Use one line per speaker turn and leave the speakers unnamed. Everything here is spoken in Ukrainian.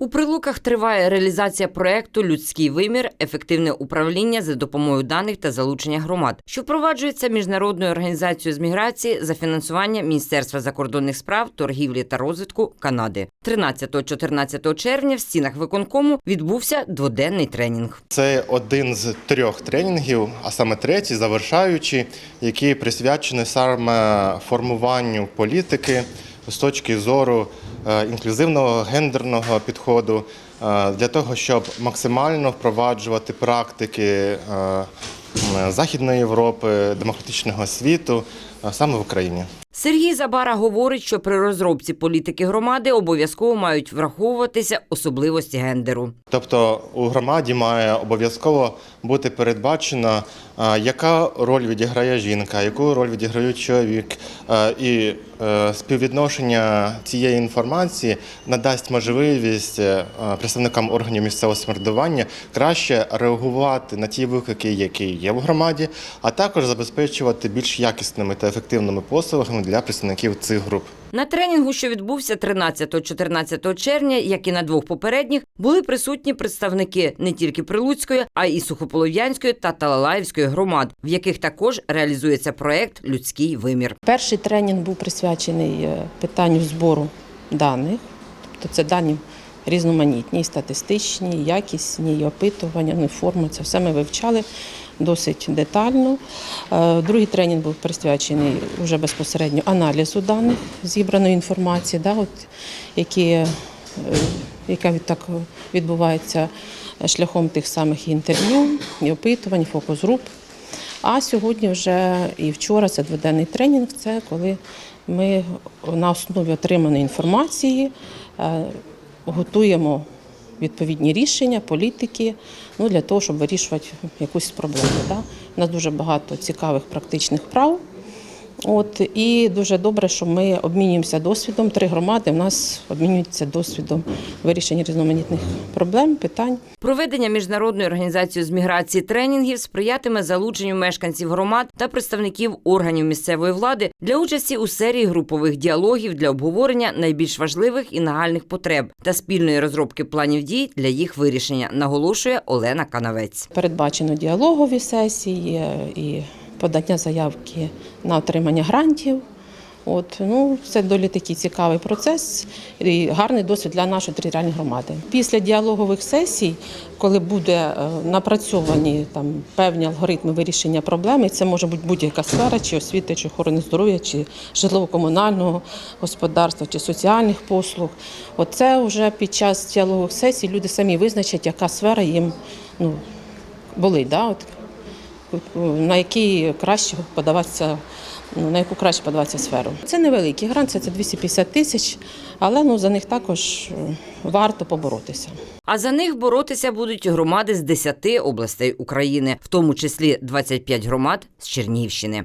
У прилуках триває реалізація проекту Людський вимір, ефективне управління за допомогою даних та залучення громад, що впроваджується міжнародною організацією з міграції за фінансування Міністерства закордонних справ, торгівлі та розвитку Канади. 13-14 червня в стінах виконкому відбувся дводенний тренінг.
Це один з трьох тренінгів, а саме третій, завершаючий, який присвячений саме формуванню політики з точки зору інклюзивного гендерного підходу е, для того, щоб максимально впроваджувати практики е, Західної Європи, демократичного світу е, саме в Україні.
Сергій Забара говорить, що при розробці політики громади обов'язково мають враховуватися особливості гендеру.
Тобто у громаді має обов'язково бути передбачено, е, яка роль відіграє жінка, яку роль відіграє чоловік, Е, і е, співвідношення цієї інформації надасть можливість е, представникам органів місцевого самоврядування краще реагувати на ті виклики, які є в громаді, а також забезпечувати більш якісними та ефективними послугами для представників цих груп.
На тренінгу, що відбувся 13-14 червня, як і на двох попередніх, були присутні представники не тільки Прилуцької, а й Сухополов'янської та Талалаївської громад, в яких також реалізується проект Людський вимір.
Перший тренінг був присвячений е, питанню збору даних, тобто це дані різноманітні, статистичні, якісні, опитування, ну, форми. Це все ми вивчали досить детально. Е, Другий тренінг був присвячений вже безпосередньо аналізу даних зібраної інформації, да, от, які, е, яка так відбувається шляхом тих самих інтерв'ю, і опитувань, фокус-груп. А сьогодні вже і вчора це дводенний тренінг. Це коли ми на основі отриманої інформації е, готуємо відповідні рішення, політики ну, для того, щоб вирішувати якусь проблему. Да? У нас дуже багато цікавих практичних прав. От, і дуже добре, що ми обмінюємося досвідом. Три громади в нас обмінюються досвідом вирішення різноманітних проблем, питань.
Проведення міжнародної організації з міграції тренінгів сприятиме залученню мешканців громад та представників органів місцевої влади для участі у серії групових діалогів для обговорення найбільш важливих і нагальних потреб та спільної розробки планів дій для їх вирішення, наголошує Олена Канавець.
Передбачено діалогові сесії і подання заявки на отримання грантів. От, ну, це доволі такий цікавий процес і гарний досвід для нашої територіальної громади. Після діалогових сесій, коли буде е, напрацьовані там певні алгоритми вирішення проблеми, це може бути будь-яка сфера, чи освіти, чи охорони здоров'я, чи житлово-комунального господарства, чи соціальних послуг. Оце вже під час діалогових сесій люди самі визначать, яка сфера їм ну, болить. Да? На який краще подаватися, ну, на яку краще подаватися сферу. Це невеликий грант, це 250 тисяч, але ну, за них також е, варто поборотися.
А за них боротися будуть громади з 10 областей України, в тому числі 25 громад з Чернігівщини.